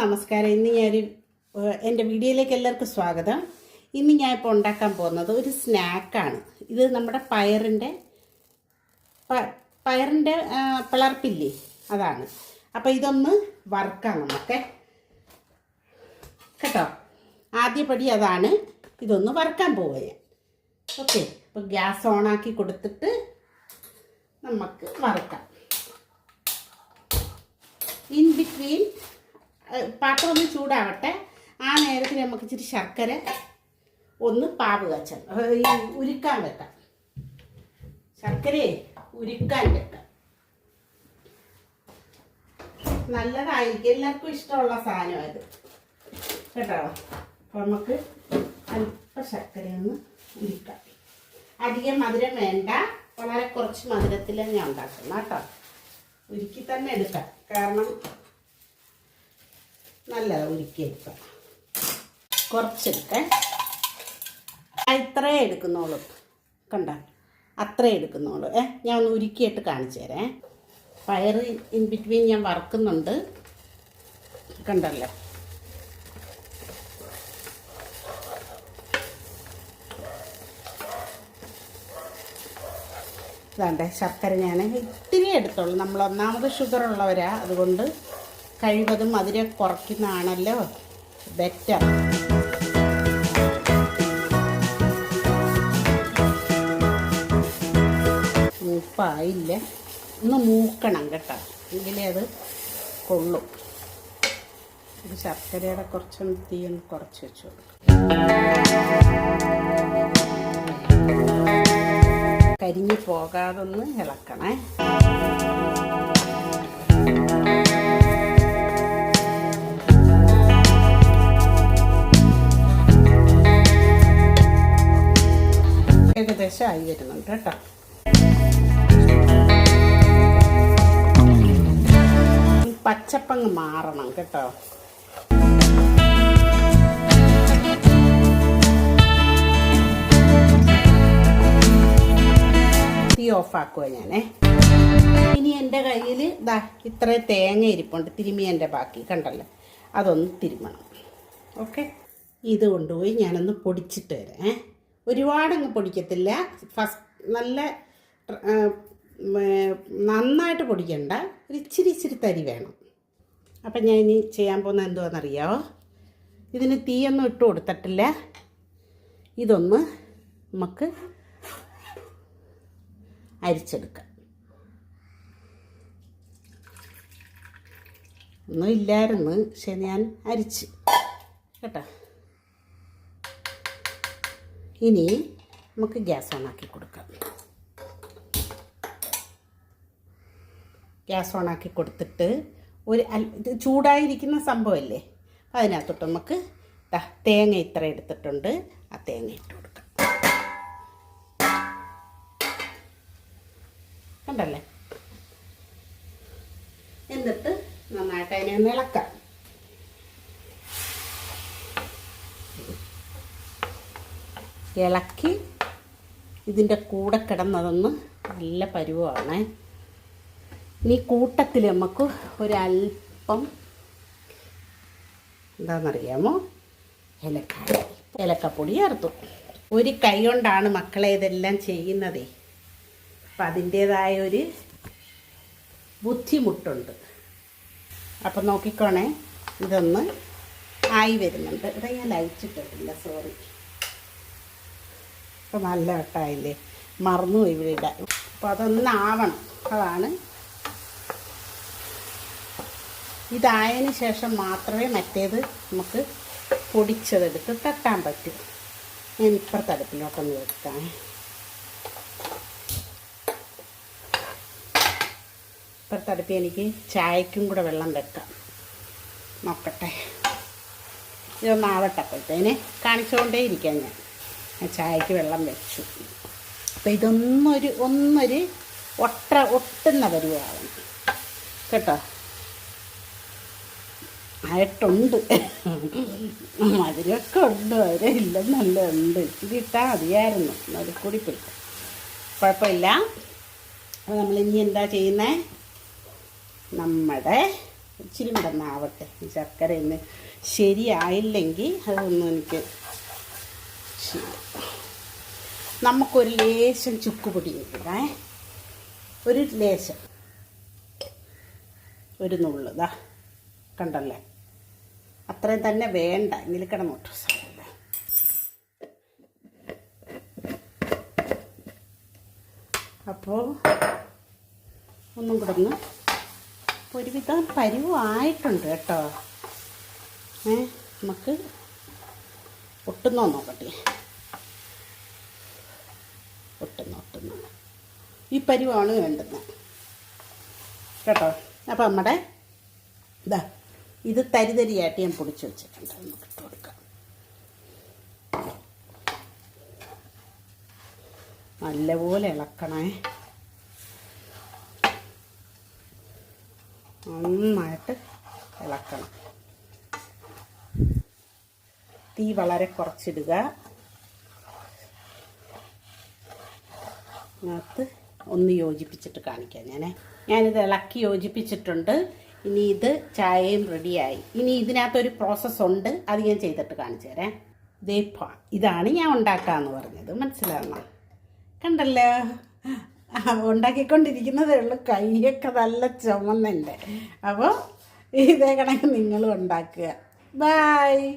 നമസ്കാരം. ഇന്ന് ഞാനൊരു എന്റെ വീഡിയോയിലേക്ക് എല്ലാവർക്കും സ്വാഗതം. ഇന്ന് ഞാൻ ഇപ്പോൾ ഉണ്ടാക്കാൻ പോകുന്നത് ഒരു സ്നാക്കാണ്. ഇത് നമ്മുടെ പയറിന്റെ പയറിന്റെ പിളർപ്പില്ലേ? അതാണ്. അപ്പോൾ ഇതൊന്ന് വറുക്കാം നമുക്ക്. കേട്ടോ? ആദ്യപടി അതാണ് ഇതൊന്ന് വറുക്കാൻ പോവുക ഞാൻ. ഓക്കെ. അപ്പോൾ ഗ്യാസ് ഓണാക്കി കൊടുത്തിട്ട് നമുക്ക് വറുക്കാം. ഇൻ ബിറ്റ്വീൻ പാത്രം ഒന്ന് ചൂടാവട്ടെ. ആ നേരത്തിൽ നമുക്ക് ഇച്ചിരി ശർക്കര ഒന്ന് പാവ് കാച്ചാൻ ഏഹ്, ഈ ഉരുക്കാൻ വെക്കാം. ശർക്കരയെ ഉരുക്കാൻ വെക്കാം. നല്ലതായിരിക്കും. എല്ലാവർക്കും ഇഷ്ടമുള്ള സാധനമായത് കേട്ടോ? അപ്പോൾ നമുക്ക് അല്പ ശർക്കരയൊന്ന് ഉരുക്കാം. അധികം മധുരം വേണ്ട. വളരെ കുറച്ച് മധുരത്തിൽ ഞാൻ ഉണ്ടാക്കണം കേട്ടോ? ഉരുക്കി തന്നെ എടുക്കാം. കാരണം നല്ലത് ഉരുക്കിയെടുക്കാം. കുറച്ചെടുക്കേ. ഇത്രേ എടുക്കുന്നുള്ളൂ കണ്ട? അത്രേ എടുക്കുന്നുള്ളൂ ഏ ഞാൻ ഒന്ന് ഉരുക്കിയിട്ട് കാണിച്ചു തരാം. പയർ ഇൻ ബിറ്റ്വീൻ ഞാൻ വറക്കുന്നുണ്ട്. കണ്ടല്ലോ? ഇതാണ്ട് ശർക്കര ഞാൻ ഇത്തിരി എടുത്തോളൂ നമ്മൾ ഒന്നാമത് ഷുഗർ ഉള്ളവരാ. അതുകൊണ്ട് കഴിവതും മധുരം കുറയ്ക്കുന്നതാണല്ലോ. ബെറ്റർ മൂപ്പായില്ല. ഒന്ന് മൂക്കണം കേട്ടോ. എങ്കിലേ അത് കൊള്ളും. ഇത് ശർക്കരയുടെ കുറച്ചും തീ ഒന്ന് കുറച്ച് വെച്ചു കരിഞ്ഞു പോകാതൊന്ന് ഇളക്കണേ. ആയി വരുന്നുണ്ട് കേട്ടോ. പച്ചപ്പങ്ങ് മാറണം കേട്ടോ. തീ ഓഫാക്കുക ഞാനേ. ഇനി എന്റെ കയ്യിൽ ദാ ഇത്ര തേങ്ങ ഇരിപ്പുണ്ട് തിരുമിയന്റെ ബാക്കി കണ്ടല്ലോ. അതൊന്ന് തിരുമണം. ഓക്കെ? ഇത് കൊണ്ടുപോയി ഞാനൊന്ന് പൊടിച്ചിട്ട് വരാം ഒരുപാടങ്ങ് പൊടിക്കത്തില്ല. ഫസ്റ്റ് നല്ല നന്നായിട്ട് പൊടിക്കണ്ട. ഒരു ഇച്ചിരി ഇച്ചിരി തരി വേണം. അപ്പം ഞാൻ ഇനി ചെയ്യാൻ പോകുന്നത് എന്തുവാണെന്നറിയാമോ ഇതിന് തീയൊന്നും ഇട്ട് കൊടുത്തിട്ടില്ല. ഇതൊന്ന് നമുക്ക് അരിച്ചെടുക്കാം. ഒന്നും ഇല്ലായിരുന്നു പക്ഷെ ഞാൻ അരിച്ച്. കേട്ടോ? ഇനി നമുക്ക് ഗ്യാസ് ഓണാക്കി കൊടുക്കാം. ഗ്യാസ് ഓണാക്കി കൊടുത്തിട്ട് ഒരു ഇത് ചൂടായിരിക്കുന്ന സംഭവമല്ലേ? അതിനകത്തോട്ട് നമുക്ക് തേങ്ങ ഇത്ര എടുത്തിട്ടുണ്ട്. ആ തേങ്ങ ഇട്ട് കൊടുക്കാം. കണ്ടല്ലേ? എന്നിട്ട് നന്നായിട്ട് അതിനെ ഇളക്കാം. ഇളക്കി ഇതിന്റെ കൂടെ കിടന്നതൊന്ന് നല്ല പരുവമാണ് ഇനി കൂട്ടത്തിൽ നമുക്ക് ഒരല്പം എന്താണെന്നറിയാമോ ഏലക്കായ. ഏലക്കപ്പൊടി ചേർത്തു. ഒരു കൈ കൊണ്ടാണ് മക്കളെ ഇതെല്ലാം ചെയ്യുന്നതേ. അപ്പം അതിന്റേതായ ഒരു ബുദ്ധിമുട്ടുണ്ട്. അപ്പം നോക്കിക്കോണേ ഇതൊന്ന് ആയി വരുന്നുണ്ട്. ഇതാ ഞാൻ ലയിച്ചിട്ടിട്ടില്ല സോറി അപ്പം നല്ല വട്ടായില്ലേ? മറന്നു ഇവിടെ ഇടാൻ. അപ്പോൾ അതൊന്നാവണം അതാണ്. ഇതായതിന് ശേഷം മാത്രമേ മറ്റേത് നമുക്ക് പൊടിച്ചതെടുത്ത് തട്ടാൻ പറ്റൂ. ഞാൻ ഇപ്പുറത്തെ അടുപ്പിലോട്ടൊന്ന് വെക്കാം. ഇപ്പുറത്തെ അടുപ്പിൽ എനിക്ക് ചായക്കും കൂടെ വെള്ളം വെക്കാം. നോക്കട്ടെ. ഇതൊന്നാവട്ടെ അപ്പോഴത്തേനെ. കാണിച്ചുകൊണ്ടേ ഇരിക്കാം ഞാൻ. ചായക്ക് വെള്ളം വെച്ചു. അപ്പോൾ ഇതൊന്നൊരു ഒന്നൊരു ഒട്ട ഒട്ടുന്ന പരുവാകണം കേട്ടോ? ആയിട്ടുണ്ട്. മധുരമൊക്കെ ഉണ്ട് മധുരം ഇല്ലെന്നല്ല ഉണ്ട്. ഇച്ചിരി ഇട്ടാൽ മതിയായിരുന്നു. അതിൽ കൂടി പോയി. കുഴപ്പമില്ല. അപ്പോൾ നമ്മൾ ഇനി എന്താ ചെയ്യുന്നത് നമ്മുടെ ഇച്ചിരി ഈ ശർക്കര ഇന്ന് ശരിയായില്ലെങ്കിൽ അതൊന്നും എനിക്ക് ശരി നമുക്കൊരു ലേശം ചുക്കുപൊടി ഇടാം ഒരു ലേശം. ഒരു നുള്ളു ഇതാ കണ്ടല്ലേ? അത്രയും തന്നെ വേണ്ട നിൽക്കണം കിടന്നോട്ടു സാരമില്ല അപ്പോൾ ഒന്നും കൂടെ ഒന്ന് ഒരുവിധം പരിവായിട്ടുണ്ട് കേട്ടോ. ഏ നമുക്ക് ഒട്ടുന്നോ നോക്കട്ടെ. ഒട്ടുന്നു ഈ പരിവാണ് വേണ്ടുന്നത്. കേട്ടോ? അപ്പം നമ്മുടെ ഇതാ ഇത് തരിതരിയായിട്ട് ഞാൻ പൊടിച്ച് വെച്ചിട്ടുണ്ട്. നമുക്ക് ഇട്ട് കൊടുക്കാം. നല്ലപോലെ ഇളക്കണേ. നന്നായിട്ട് ഇളക്കണം. തീ വളരെ കുറച്ചിടുക. അതിനകത്ത് ഒന്ന് യോജിപ്പിച്ചിട്ട് കാണിക്കാം ഞാൻ ഞാനിത് ഇളക്കി യോജിപ്പിച്ചിട്ടുണ്ട്. ഇനി ഇത് ചായയും റെഡിയായി. ഇനി ഇതിനകത്തൊരു പ്രോസസ്സ് ഉണ്ട്. അത് ഞാൻ ചെയ്തിട്ട് കാണിച്ചു തരാം. ഇതേ ഇതാണ് ഞാൻ ഉണ്ടാക്കാന്ന് പറഞ്ഞത്. മനസ്സിലാകണം കണ്ടല്ലോ? ഉണ്ടാക്കിക്കൊണ്ടിരിക്കുന്നതേ ഉള്ളൂ. കൈയൊക്കെ നല്ല ചുമന്നുണ്ട്. അപ്പോൾ ഇതേ കണക്ക് നിങ്ങളും ഉണ്ടാക്കുക. ബായ്